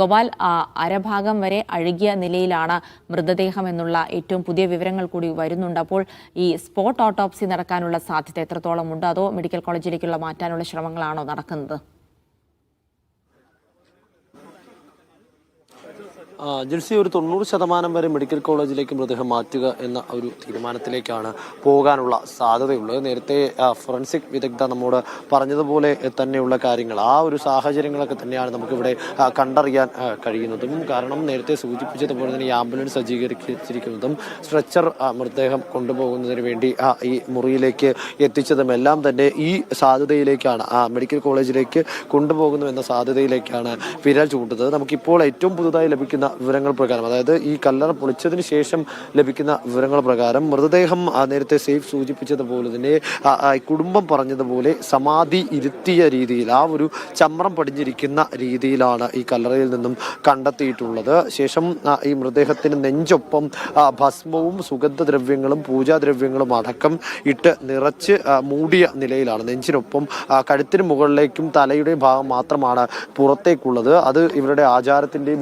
ഗോപാൽ അരഭാഗം വരെ അഴുകിയ നിലയിലാണ് മൃതദേഹം എന്നുള്ള ഏറ്റവും പുതിയ വിവരങ്ങൾ കൂടി വരുന്നുണ്ട്. അപ്പോൾ ഈ സ്പോട്ട് ഓട്ടോപ്സി നടക്കാനുള്ള സാധ്യത എത്രത്തോളം ഉണ്ട്? അതോ മെഡിക്കൽ കോളേജിലേക്കുള്ള മാറ്റാനുള്ള ശ്രമങ്ങളാണോ നടക്കുന്നത്? ജിൽസി ഒരു തൊണ്ണൂറ് ശതമാനം വരെ മെഡിക്കൽ കോളേജിലേക്ക് മൃതദേഹം മാറ്റുക എന്ന ഒരു തീരുമാനത്തിലേക്കാണ് പോകാനുള്ള സാധ്യതയുള്ളത്. നേരത്തെ ഫോറൻസിക് വിദഗ്ധ നമ്മോട് പറഞ്ഞതുപോലെ തന്നെയുള്ള കാര്യങ്ങൾ ആ ഒരു സാഹചര്യങ്ങളൊക്കെ തന്നെയാണ് നമുക്കിവിടെ കണ്ടറിയാൻ കഴിയുന്നതും. കാരണം നേരത്തെ സൂചിപ്പിച്ചതുപോലെ തന്നെ ഈ ആംബുലൻസ് സജ്ജീകരിച്ചിരിക്കുന്നതും സ്ട്രെച്ചർ മൃതദേഹം കൊണ്ടുപോകുന്നതിന് വേണ്ടി ഈ മുറിയിലേക്ക് എത്തിച്ചതും എല്ലാം തന്നെ ഈ സാധ്യതയിലേക്കാണ് മെഡിക്കൽ കോളേജിലേക്ക് കൊണ്ടുപോകുന്നു എന്ന സാധ്യതയിലേക്കാണ് വിരൽ ചൂണ്ടുന്നത്. നമുക്കിപ്പോൾ ഏറ്റവും പുതുതായി ലഭിക്കുന്ന വിവരങ്ങൾ പ്രകാരം അതായത് ഈ കല്ലറ പൊളിച്ചതിന് ശേഷം ലഭിക്കുന്ന വിവരങ്ങൾ പ്രകാരം മൃതദേഹം നേരത്തെ സേഫ് സൂചിപ്പിച്ചതുപോലെ തന്നെ കുടുംബം പറഞ്ഞതുപോലെ സമാധി ഇരുത്തിയ രീതിയിൽ ആ ഒരു ചമ്രം പടിഞ്ഞിരിക്കുന്ന രീതിയിലാണ് ഈ കല്ലറയിൽ നിന്നും കണ്ടെത്തിയിട്ടുള്ളത്. ശേഷം ഈ മൃതദേഹത്തിന് നെഞ്ചൊപ്പം ഭസ്മവും സുഗന്ധദ്രവ്യങ്ങളും പൂജാദ്രവ്യങ്ങളും അടക്കം ഇട്ട് നിറച്ച് മൂടിയ നിലയിലാണ്. നെഞ്ചിനൊപ്പം കഴുത്തിന് മുകളിലേക്കും തലയുടെ ഭാഗം മാത്രമാണ് പുറത്തേക്കുള്ളത്. അത് ഇവരുടെ ആചാരത്തിന്റെയും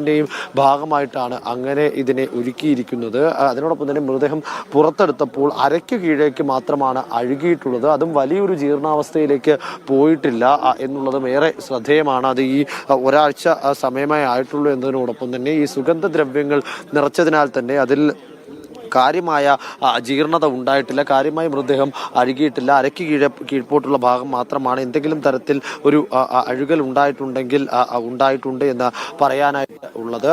വിശ്വാസത്തിന്റെയും ഭാഗമായിട്ടാണ് അങ്ങനെ ഇതിനെ ഒരുക്കിയിരിക്കുന്നത്. അതിനോടൊപ്പം തന്നെ മൃതദേഹം പുറത്തെടുത്തപ്പോൾ അരയ്ക്ക് കീഴേക്ക് മാത്രമാണ് അഴുകിയിട്ടുള്ളത്. അതും വലിയൊരു ജീർണാവസ്ഥയിലേക്ക് പോയിട്ടില്ല എന്നുള്ളതും ഏറെ ശ്രദ്ധേയമാണ്. അത് ഈ ഒരാഴ്ച സമയമായി ആയിട്ടുള്ളൂ എന്നതിനോടൊപ്പം തന്നെ ഈ സുഗന്ധദ്രവ്യങ്ങൾ നിറച്ചതിനാൽ തന്നെ അതിൽ കാര്യമായ ജീർണത ഉണ്ടായിട്ടില്ല. കാര്യമായ മൃതദേഹം അഴുകിയിട്ടില്ല അരയ്ക്ക് കീഴ കീഴ്പോട്ടുള്ള ഭാഗം മാത്രമാണ്. എന്തെങ്കിലും തരത്തിൽ ഒരു അഴുകൽ ഉണ്ടായിട്ടുണ്ടെങ്കിൽ ഉണ്ടായിട്ടുണ്ട് എന്ന് പറയാനായിട്ട് ഉള്ളത്.